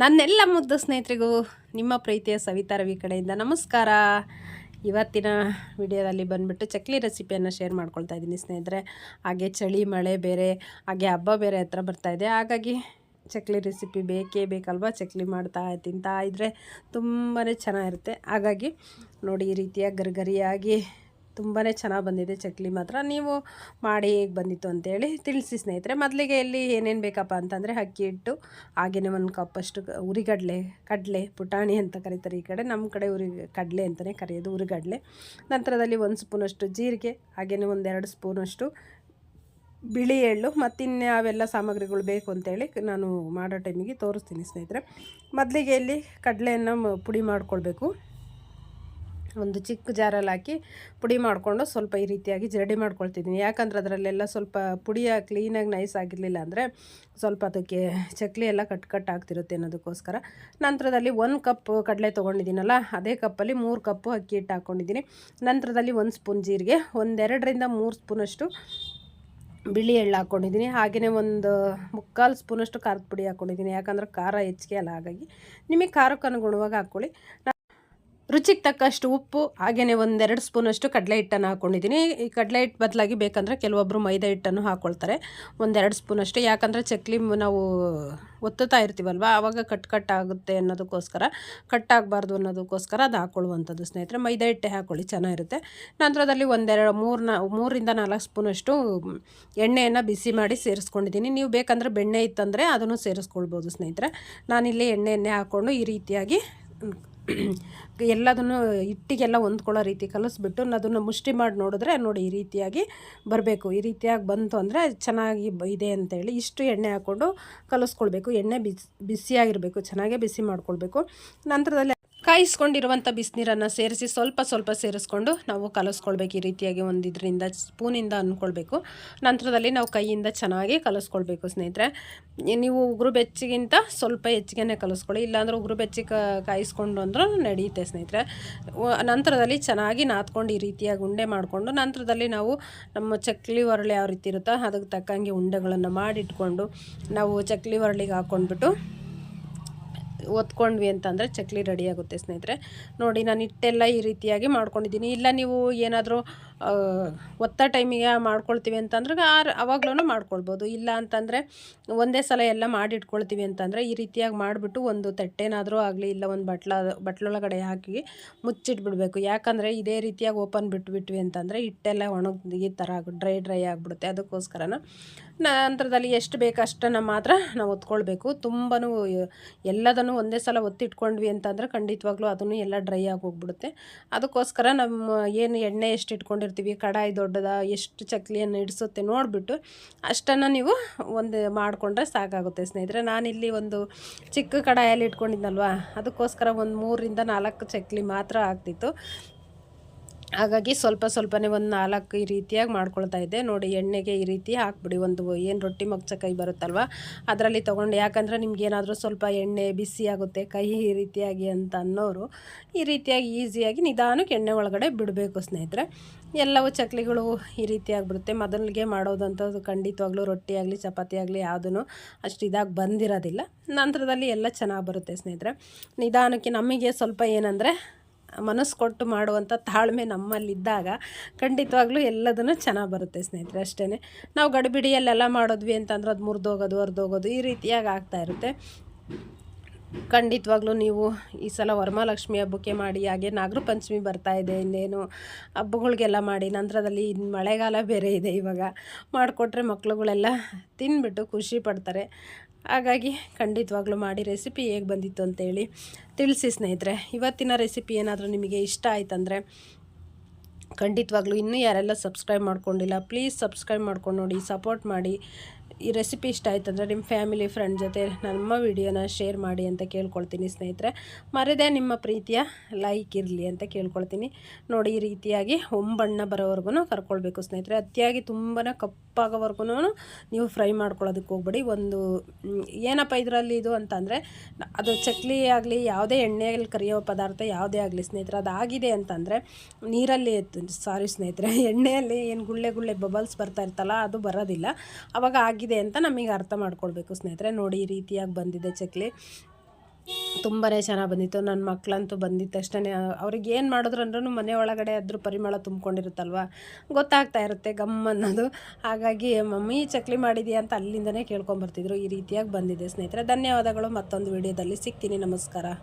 ನನ್ನೆಲ್ಲ ಮುದ್ದು ಸ್ನೇಹಿತರಿಗೂ ನಿಮ್ಮ ಪ್ರೀತಿಯ ಸವಿತಾ ರವಿ ಕಡೆಯಿಂದ ನಮಸ್ಕಾರ. ಇವತ್ತಿನ ವಿಡಿಯೋದಲ್ಲಿ ಬಂದುಬಿಟ್ಟು ಚಕ್ಲಿ ರೆಸಿಪಿಯನ್ನು ಶೇರ್ ಮಾಡ್ಕೊಳ್ತಾ ಇದ್ದೀನಿ ಸ್ನೇಹಿತರೆ. ಹಾಗೆ ಚಳಿ, ಮಳೆ ಬೇರೆ, ಹಾಗೆ ಹಬ್ಬ ಬೇರೆ ಹತ್ರ ಬರ್ತಾ ಇದೆ. ಹಾಗಾಗಿ ಚಕ್ಲಿ ರೆಸಿಪಿ ಬೇಕೇ ಬೇಕಲ್ವಾ? ಚಕ್ಲಿ ಮಾಡ್ತಾ ತಿಂತಾ ಇದ್ದರೆ ತುಂಬಾ ಚೆನ್ನಾಗಿರುತ್ತೆ. ಹಾಗಾಗಿ ನೋಡಿ ಈ ರೀತಿಯ ಗರಿಗರಿಯಾಗಿ ತುಂಬಾ ಚೆನ್ನಾಗಿ ಬಂದಿದೆ ಚಕ್ಲಿ ಮಾತ್ರ. ನೀವು ಮಾಡಿ ಹೇಗೆ ಬಂದಿತ್ತು ಅಂತೇಳಿ ತಿಳಿಸಿ ಸ್ನೇಹಿತರೆ. ಮೊದಲಿಗೆ ಇಲ್ಲಿ ಏನೇನು ಬೇಕಪ್ಪ ಅಂತಂದರೆ ಅಕ್ಕಿ ಹಿಟ್ಟು ಹಾಗೆಯೇ ಒಂದು ಕಪ್ಪಷ್ಟು ಅಷ್ಟು ಉರಿಗಡಲೆ, ಕಡಲೆ, ಪುಟಾಣಿ ಅಂತ ಕರೀತಾರೆ ಈ ಕಡೆ. ನಮ್ಮ ಕಡೆ ಉರಿ, ಕಡಲೆ ಅಂತಲೇ ಕರೆಯೋದು ಉರಿಗಡಲೆ. ನಂತರದಲ್ಲಿ ಒಂದು ಸ್ಪೂನಷ್ಟು ಜೀರಿಗೆ ಹಾಗೆಯೇ ಒಂದೆರಡು ಸ್ಪೂನಷ್ಟು ಬಿಳಿ ಎಳ್ಳು ಮತ್ತು ಅವೆಲ್ಲ ಸಾಮಗ್ರಿಗಳು ಬೇಕು ಅಂತೇಳಿ ನಾನು ಮಾಡೋ ಟೈಮಿಗೆ ತೋರಿಸ್ತೀನಿ ಸ್ನೇಹಿತರೆ. ಮೊದಲಿಗೆ ಇಲ್ಲಿ ಕಡಲೆಯನ್ನು ಪುಡಿ ಮಾಡ್ಕೊಳ್ಬೇಕು. ಒಂದು ಚಿಕ್ಕ ಜಾರಲ್ಲಿ ಹಾಕಿ ಪುಡಿ ಮಾಡಿಕೊಂಡು ಸ್ವಲ್ಪ ಈ ರೀತಿಯಾಗಿ ಜರಡಿ ಮಾಡ್ಕೊಳ್ತಿದ್ದೀನಿ. ಯಾಕಂದ್ರೆ ಅದರಲ್ಲೆಲ್ಲ ಸ್ವಲ್ಪ ಪುಡಿಯ ಕ್ಲೀನಾಗಿ ನೈಸ್ ಆಗಿರಲಿಲ್ಲ ಅಂದರೆ ಸ್ವಲ್ಪ ಅದಕ್ಕೆ ಚಕ್ಲಿ ಎಲ್ಲ ಕಟ್ ಕಟ್ ಆಗ್ತಿರುತ್ತೆ ಅನ್ನೋದಕ್ಕೋಸ್ಕರ. ನಂತರದಲ್ಲಿ ಒಂದು ಕಪ್ ಕಡಲೆ ತೊಗೊಂಡಿದ್ದೀನಲ್ಲ, ಅದೇ ಕಪ್ಪಲ್ಲಿ ಮೂರು ಕಪ್ಪು ಅಕ್ಕಿ ಹಿಟ್ಟು ಹಾಕ್ಕೊಂಡಿದ್ದೀನಿ ನಂತರದಲ್ಲಿ ಒಂದು ಸ್ಪೂನ್ ಜೀರಿಗೆ, ಒಂದೆರಡರಿಂದ ಮೂರು ಸ್ಪೂನಷ್ಟು ಬಿಳಿ ಎಳ್ಳು ಹಾಕ್ಕೊಂಡಿದ್ದೀನಿ ಹಾಗೆಯೇ ಒಂದು ಮುಕ್ಕಾಲು ಸ್ಪೂನಷ್ಟು ಖಾರದ ಪುಡಿ ಹಾಕ್ಕೊಂಡಿದ್ದೀನಿ ಯಾಕಂದ್ರೆ ಖಾರ ಹೆಚ್ಚಿಗೆ ಅಲ್ಲ, ಹಾಗಾಗಿ ನಿಮಗೆ ಖಾರಕ್ಕೆ ಅನುಗುಣವಾಗಿ ಹಾಕ್ಕೊಳ್ಳಿ. ರುಚಿಗೆ ತಕ್ಕಷ್ಟು ಉಪ್ಪು ಹಾಗೆಯೇ ಒಂದೆರಡು ಸ್ಪೂನಷ್ಟು ಕಡಲೆ ಹಿಟ್ಟನ್ನು ಹಾಕ್ಕೊಂಡಿದ್ದೀನಿ ಈ ಕಡಲೆ ಹಿಟ್ಟು ಬದಲಾಗಿ ಬೇಕಂದರೆ ಕೆಲವೊಬ್ಬರು ಮೈದಾ ಹಿಟ್ಟನ್ನು ಹಾಕ್ಕೊಳ್ತಾರೆ ಒಂದೆರಡು ಸ್ಪೂನಷ್ಟು, ಯಾಕಂದರೆ ಚಕ್ಲಿ ನಾವು ಒತ್ತುತ್ತಾ ಇರ್ತೀವಲ್ವ ಆವಾಗ ಕಟ್ ಕಟ್ ಆಗುತ್ತೆ ಅನ್ನೋದಕ್ಕೋಸ್ಕರ, ಕಟ್ ಆಗಬಾರ್ದು ಅನ್ನೋದಕ್ಕೋಸ್ಕರ ಅದು ಹಾಕ್ಕೊಳ್ಳುವಂಥದ್ದು ಸ್ನೇಹಿತರೆ. ಮೈದಾ ಹಿಟ್ಟೆ ಹಾಕ್ಕೊಳ್ಳಿ ಚೆನ್ನಾಗಿರುತ್ತೆ. ನಂತರದಲ್ಲಿ ಒಂದೆರಡು ಮೂರು ನಾ, ಮೂರಿಂದ ನಾಲ್ಕು ಸ್ಪೂನಷ್ಟು ಎಣ್ಣೆಯನ್ನು ಬಿಸಿ ಮಾಡಿ ಸೇರಿಸ್ಕೊಂಡಿದ್ದೀನಿ. ನೀವು ಬೇಕಂದರೆ ಬೆಣ್ಣೆ ಇತ್ತಂದರೆ ಅದನ್ನು ಸೇರಿಸ್ಕೊಳ್ಬೋದು ಸ್ನೇಹಿತರೆ. ನಾನಿಲ್ಲಿ ಎಣ್ಣೆಯನ್ನೇ ಎಣ್ಣೆ ಹಾಕ್ಕೊಂಡು ಈ ರೀತಿಯಾಗಿ ಎಲ್ಲದನ್ನು ಹಿಟ್ಟಿಗೆಲ್ಲ ಹೊಂದ್ಕೊಳ್ಳೋ ರೀತಿ ಕಲಿಸ್ಬಿಟ್ಟು ಅದನ್ನು ಮುಷ್ಟಿ ಮಾಡಿ ನೋಡಿದ್ರೆ ನೋಡಿ ಈ ರೀತಿಯಾಗಿ ಬರಬೇಕು. ಈ ರೀತಿಯಾಗಿ ಬಂತು ಅಂದರೆ ಚೆನ್ನಾಗಿ ಇದೆ ಅಂತೇಳಿ ಇಷ್ಟು ಎಣ್ಣೆ ಹಾಕ್ಕೊಂಡು ಕಲಿಸ್ಕೊಳ್ಬೇಕು. ಎಣ್ಣೆ ಬಿಸಿ ಬಿಸಿಯಾಗಿರಬೇಕು, ಚೆನ್ನಾಗೇ ಬಿಸಿ ಮಾಡ್ಕೊಳ್ಬೇಕು. ನಂತರದಲ್ಲಿ ಕಾಯಿಸ್ಕೊಂಡಿರುವಂಥ ಬಿಸಿನೀರನ್ನು ಸೇರಿಸಿ ಸ್ವಲ್ಪ ಸ್ವಲ್ಪ ಸೇರಿಸ್ಕೊಂಡು ನಾವು ಕಲಸ್ಕೊಳ್ಬೇಕು ಈ ರೀತಿಯಾಗಿ ಒಂದು ಇದರಿಂದ ಸ್ಪೂನಿಂದ ಅಂದ್ಕೊಳ್ಬೇಕು. ನಂತರದಲ್ಲಿ ನಾವು ಕೈಯಿಂದ ಚೆನ್ನಾಗಿ ಕಲಸ್ಕೊಳ್ಬೇಕು ಸ್ನೇಹಿತರೆ. ನೀವು ಉಗುರು ಬೆಚ್ಚಿಗಿಂತ ಸ್ವಲ್ಪ ಹೆಚ್ಚಿಗೆ ಕಲಿಸ್ಕೊಳ್ಳಿ. ಇಲ್ಲಾಂದ್ರೆ ಉಗುರು ಬೆಚ್ಚಿ ಕಾಯಿಸ್ಕೊಂಡು ಅಂದ್ರೂ ನಡೆಯುತ್ತೆ ಸ್ನೇಹಿತರೆ. ನಂತರದಲ್ಲಿ ಚೆನ್ನಾಗಿ ನಾದ್ಕೊಂಡು ಈ ರೀತಿಯಾಗಿ ಉಂಡೆ ಮಾಡಿಕೊಂಡು ನಂತರದಲ್ಲಿ ನಾವು ನಮ್ಮ ಚಕ್ಲಿ ಒರಳೆ ಯಾವ ರೀತಿ ಇರುತ್ತೋ ಅದಕ್ಕೆ ತಕ್ಕಂಗೆ ಉಂಡೆಗಳನ್ನು ಮಾಡಿಟ್ಕೊಂಡು ನಾವು ಚಕ್ಲಿ ಒರಳಿಗೆ ಹಾಕ್ಕೊಂಡ್ಬಿಟ್ಟು ಒತ್ಕೊಂಡ್ವಿ ಅಂತಂದರೆ ಚಕ್ಲಿ ರೆಡಿ ಆಗುತ್ತೆ ಸ್ನೇಹಿತರೆ. ನೋಡಿ, ನಾನು ಹಿಟ್ಟೆಲ್ಲ ಈ ರೀತಿಯಾಗಿ ಮಾಡ್ಕೊಂಡಿದ್ದೀನಿ. ಇಲ್ಲ, ನೀವು ಏನಾದರೂ ಒತ್ತ ಟೈಮಿಗೆ ಮಾಡ್ಕೊಳ್ತೀವಿ ಅಂತಂದ್ರೆ ಆರು ಅವಾಗ್ಲೂ ಮಾಡ್ಕೊಳ್ಬೋದು. ಇಲ್ಲ ಅಂತಂದರೆ ಒಂದೇ ಸಲ ಎಲ್ಲ ಮಾಡಿಟ್ಕೊಳ್ತೀವಿ ಅಂತಂದರೆ ಈ ರೀತಿಯಾಗಿ ಮಾಡಿಬಿಟ್ಟು ಒಂದು ತಟ್ಟೆನಾದರೂ ಆಗಲಿ, ಇಲ್ಲ ಒಂದು ಬಟ್ಲ, ಬಟ್ಲೊಳಗಡೆ ಹಾಕಿ ಮುಚ್ಚಿಟ್ಬಿಡ್ಬೇಕು. ಯಾಕಂದರೆ ಇದೇ ರೀತಿಯಾಗಿ ಓಪನ್ ಬಿಟ್ಬಿಟ್ವಿ ಅಂತಂದರೆ ಹಿಟ್ಟೆಲ್ಲ ಒಣಗಿ ಈ ಥರ ಡ್ರೈ ಡ್ರೈ ಆಗಿಬಿಡುತ್ತೆ. ಅದಕ್ಕೋಸ್ಕರನ ನಂತರದಲ್ಲಿ ಎಷ್ಟು ಬೇಕಷ್ಟನ್ನು ಮಾತ್ರ ನಾವು ಒತ್ಕೊಳ್ಬೇಕು ತುಂಬಾ ಎಲ್ಲದನ್ನು ಒಂದೇ ಸಲ ಒತ್ತಿಟ್ಕೊಂಡ್ವಿ ಅಂತಂದರೆ ಖಂಡಿತವಾಗ್ಲೂ ಅದನ್ನು ಎಲ್ಲ ಡ್ರೈ ಆಗಿ ಹೋಗ್ಬಿಡುತ್ತೆ ಅದಕ್ಕೋಸ್ಕರ ನಮ್ಮ ಏನು ಎಣ್ಣೆ ಎಷ್ಟು ಇಟ್ಕೊಂಡಿರ್ತೀವಿ, ಕಡಾಯಿ ದೊಡ್ಡದ, ಎಷ್ಟು ಚಕ್ಲಿಯನ್ನು ಇಡಿಸುತ್ತೆ ನೋಡಿಬಿಟ್ಟು ಅಷ್ಟನ್ನು ನೀವು ಒಂದು ಮಾಡಿಕೊಂಡ್ರೆ ಸಾಕಾಗುತ್ತೆ ಸ್ನೇಹಿತರೆ. ನಾನಿಲ್ಲಿ ಒಂದು ಚಿಕ್ಕ ಕಡಾಯಲ್ಲಿ ಇಟ್ಕೊಂಡಿದ್ನಲ್ವಾ, ಅದಕ್ಕೋಸ್ಕರ ಒಂದು ಮೂರರಿಂದ ನಾಲ್ಕು ಚಕ್ಲಿ ಮಾತ್ರ ಆಗ್ತಿತ್ತು. ಹಾಗಾಗಿ ಸ್ವಲ್ಪ ಸ್ವಲ್ಪನೇ ಒಂದು ನಾಲ್ಕು ಈ ರೀತಿಯಾಗಿ ಮಾಡ್ಕೊಳ್ತಾ ಇದ್ದೆ. ನೋಡಿ, ಎಣ್ಣೆಗೆ ಈ ರೀತಿ ಹಾಕ್ಬಿಡಿ. ಒಂದು ಏನು ರೊಟ್ಟಿ ಮಗ್ಚ ಕೈ ಬರುತ್ತಲ್ವ? ಅದರಲ್ಲಿ ತೊಗೊಂಡು, ಯಾಕಂದರೆ ನಿಮ್ಗೆ ಏನಾದರೂ ಸ್ವಲ್ಪ ಎಣ್ಣೆ ಬಿಸಿ ಆಗುತ್ತೆ, ಕೈ ಈ ರೀತಿಯಾಗಿ ಅಂತ ಅನ್ನೋರು ಈ ರೀತಿಯಾಗಿ ಈಸಿಯಾಗಿ ನಿಧಾನಕ್ಕೆ ಎಣ್ಣೆ ಒಳಗಡೆ ಬಿಡಬೇಕು ಸ್ನೇಹಿತರೆ. ಎಲ್ಲವೂ ಚಕ್ಲಿಗಳು ಈ ರೀತಿಯಾಗಿ ಬಿಡುತ್ತೆ ಮೊದಲಿಗೆ ಮಾಡೋದಂಥದ್ದು ಖಂಡಿತವಾಗ್ಲೂ ರೊಟ್ಟಿ ಆಗಲಿ, ಚಪಾತಿ ಆಗಲಿ ಯಾವುದೂ ಅಷ್ಟು ಇದಾಗಿ ಬಂದಿರೋದಿಲ್ಲ. ನಂತರದಲ್ಲಿ ಎಲ್ಲ ಚೆನ್ನಾಗಿ ಬರುತ್ತೆ ಸ್ನೇಹಿತರೆ. ನಿಧಾನಕ್ಕೆ ನಮಗೆ ಸ್ವಲ್ಪ ಏನಂದರೆ ಮನಸ್ಸು ಕೊಟ್ಟು ಮಾಡುವಂಥ ತಾಳ್ಮೆ ನಮ್ಮಲ್ಲಿದ್ದಾಗ ಖಂಡಿತವಾಗ್ಲೂ ಎಲ್ಲದನ್ನು ಚೆನ್ನಾಗಿ ಬರುತ್ತೆ ಸ್ನೇಹಿತರೆ ಅಷ್ಟೇ ನಾವು ಗಡಿಬಿಡಿಯಲ್ಲೆಲ್ಲ ಮಾಡಿದ್ವಿ ಅಂತಂದ್ರೆ ಅದು ಮುರಿದೋಗೋದು ಹೊರ್ದೋಗೋದು ಈ ರೀತಿಯಾಗಿ ಆಗ್ತಾ ಇರುತ್ತೆ. ಖಂಡಿತವಾಗ್ಲೂ ನೀವು ಈ ಸಲ ವರಮಹಾಲಕ್ಷ್ಮಿ ಹಬ್ಬಕ್ಕೆ ಮಾಡಿ, ಹಾಗೆ ನಾಗರ ಪಂಚಮಿ ಬರ್ತಾ ಇದೆ, ಇನ್ನೇನು ಹಬ್ಬಗಳಿಗೆಲ್ಲ ಮಾಡಿ, ನಂತರದಲ್ಲಿ ಇನ್ನು ಮಳೆಗಾಲ ಬೇರೆ ಇದೆ ಇವಾಗ. ಮಾಡಿಕೊಟ್ರೆ ಮಕ್ಳುಗಳೆಲ್ಲ ತಿಂದ್ಬಿಟ್ಟು ಖುಷಿ ಪಡ್ತಾರೆ. ಹಾಗಾಗಿ ಖಂಡಿತವಾಗ್ಲೂ ಮಾಡಿ ರೆಸಿಪಿ ಹೇಗೆ ಬಂದಿತ್ತು ಅಂತೇಳಿ ತಿಳಿಸಿ ಸ್ನೇಹಿತರೆ. ಇವತ್ತಿನ ರೆಸಿಪಿ ಏನಾದರೂ ನಿಮಗೆ ಇಷ್ಟ ಆಯ್ತಂದರೆ ಖಂಡಿತವಾಗ್ಲೂ ಇನ್ನೂ ಯಾರೆಲ್ಲ ಸಬ್ಸ್ಕ್ರೈಬ್ ಮಾಡ್ಕೊಂಡಿಲ್ಲ ಪ್ಲೀಸ್ ಸಬ್ಸ್ಕ್ರೈಬ್ ಮಾಡ್ಕೊಂಡು ನೋಡಿ ಸಪೋರ್ಟ್ ಮಾಡಿ. ಈ ರೆಸಿಪಿ ಇಷ್ಟ ಆಯ್ತಂದರೆ ನಿಮ್ಮ ಫ್ಯಾಮಿಲಿ ಫ್ರೆಂಡ್ ಜೊತೆ ನಮ್ಮ ವಿಡಿಯೋನ ಶೇರ್ ಮಾಡಿ ಅಂತ ಕೇಳ್ಕೊಳ್ತೀನಿ ಸ್ನೇಹಿತರೆ. ಮರದೆ ನಿಮ್ಮ ಪ್ರೀತಿಯ ಲೈಕ್ ಇರಲಿ ಅಂತ ಕೇಳ್ಕೊಳ್ತೀನಿ. ನೋಡಿ, ಈ ರೀತಿಯಾಗಿ ಹೊಂಬಣ್ಣ ಬರೋವರೆಗೂ ಕರ್ಕೊಳ್ಬೇಕು ಸ್ನೇಹಿತರೆ. ಅತಿಯಾಗಿ ತುಂಬಾ ಕಪ್ಪಾಗೋವರೆಗೂ ನೀವು ಫ್ರೈ ಮಾಡ್ಕೊಳ್ಳೋದಕ್ಕೆ ಹೋಗ್ಬೇಡಿ. ಒಂದು ಏನಪ್ಪ ಇದರಲ್ಲಿ ಇದು ಅಂತಂದರೆ, ಅದು ಚಕ್ಲಿ ಆಗಲಿ, ಯಾವುದೇ ಎಣ್ಣೆಯಲ್ಲಿ ಕರಿಯೋ ಪದಾರ್ಥ ಯಾವುದೇ ಆಗಲಿ ಸ್ನೇಹಿತರೆ, ಅದಾಗಿದೆ ಅಂತಂದರೆ ನೀರಲ್ಲಿ ಸಾರಿ ಸ್ನೇಹಿತರೆ, ಎಣ್ಣೆಯಲ್ಲಿ ಏನು ಗುಳ್ಳೆ ಗುಳ್ಳೆ ಬಬಲ್ಸ್ ಬರ್ತಾ ಇರ್ತಲ್ಲ, ಅದು ಬರೋದಿಲ್ಲ. ಅವಾಗ ಆಗಿದೆ ಅಂತ ನಮಗೆ ಅರ್ಥ ಮಾಡ್ಕೊಳ್ಬೇಕು ಸ್ನೇಹಿತರೆ. ನೋಡಿ ಈ ರೀತಿಯಾಗಿ ಬಂದಿದೆ ಚಕ್ಲಿ. ತುಂಬಾ ಚೆನ್ನಾಗಿ ಬಂದಿತ್ತು. ನನ್ನ ಮಕ್ಕಳಂತೂ ಬಂದಿದ್ದ ತಕ್ಷಣ ಅವ್ರಿಗೆ ಏನು ಮಾಡಿದ್ರು ಅಂದ್ರೂ ಮನೆ ಒಳಗಡೆ ಅದ್ರ ಪರಿಮಳ ತುಂಬ್ಕೊಂಡಿರುತ್ತಲ್ವ? ಗೊತ್ತಾಗ್ತಾ ಇರುತ್ತೆ ಗಮ್ ಅನ್ನೋದು. ಹಾಗಾಗಿ, ಮಮ್ಮಿ, ಚಕ್ಲಿ ಮಾಡಿದೀಯ ಅಂತ ಅಲ್ಲಿಂದನೇ ಕೇಳ್ಕೊಂಬರ್ತಿದ್ರು ಈ ರೀತಿಯಾಗಿ ಬಂದಿದೆ ಸ್ನೇಹಿತರೆ. ಧನ್ಯವಾದಗಳು. ಮತ್ತೊಂದು ವಿಡಿಯೋದಲ್ಲಿ ಸಿಗ್ತೀನಿ. ನಮಸ್ಕಾರ.